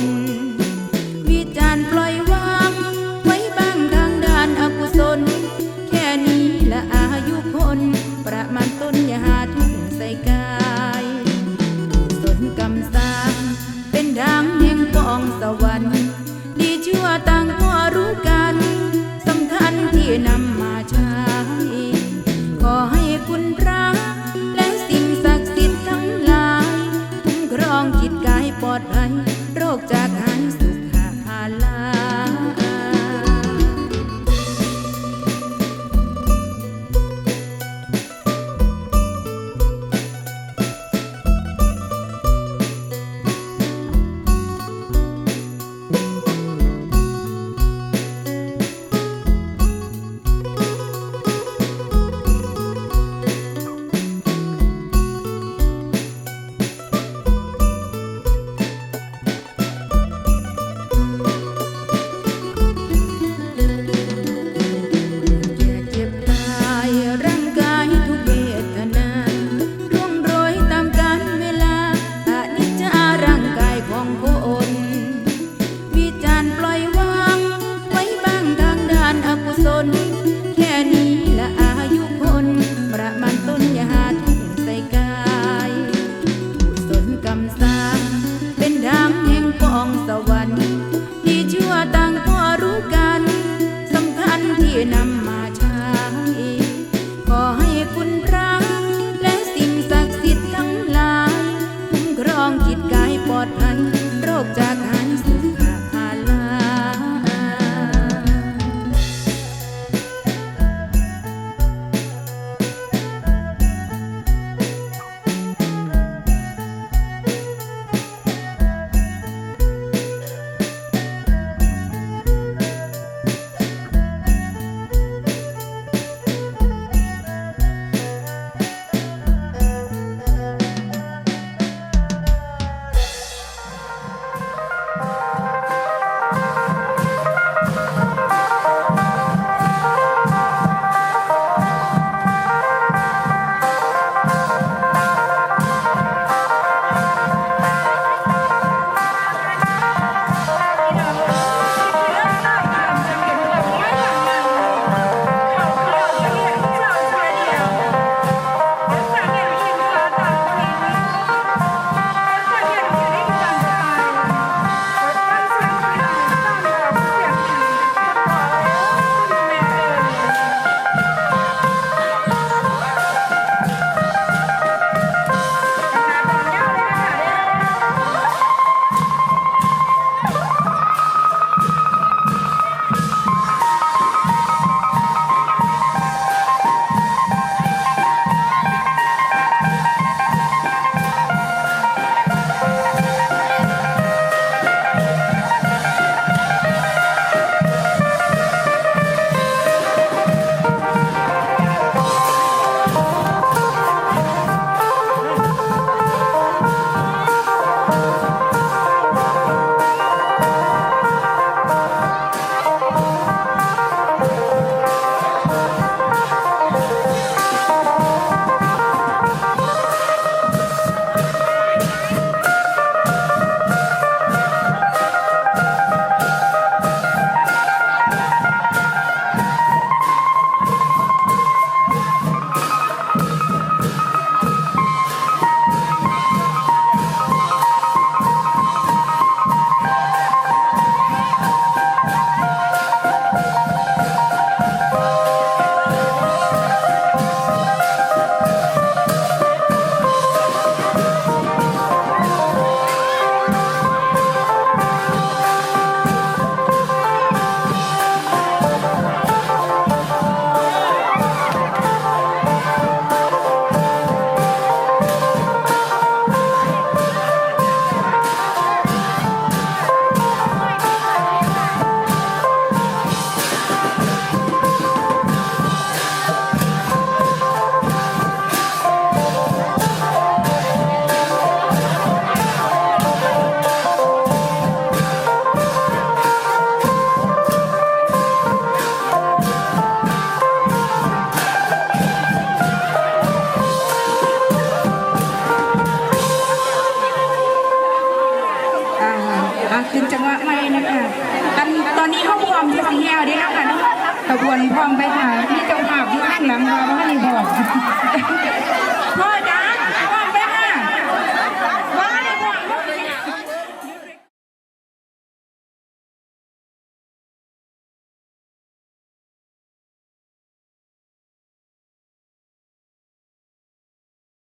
น วิจารณ์ปล่อยวางไว้บ้างทางด้านอกุศล แค่นี้ละอายุคน ประมาณต้นอย่าหาทุกข์ใส่กายสนกรรมสร้างเป็นดางแห่งกองสวรรค์ดีชั่วต่างก็รู้กันสำคัญที่นำมาใช้ขอให้คุณพระและสิ่งศักดิ์สิทธิ์ทั้งหลายคุ้มครองจิตกายปลอดภัย โรคจาก อะขึ้นจังหวะไม่นะคะตอนตอนนี้เขาพร้อมจะสีแยวได้แล้วค่ะเนาะขบวนพร้อมไปค่ะนี่จ้าภาพที่ข้างหลังค่ะเพราะว่านี่บอก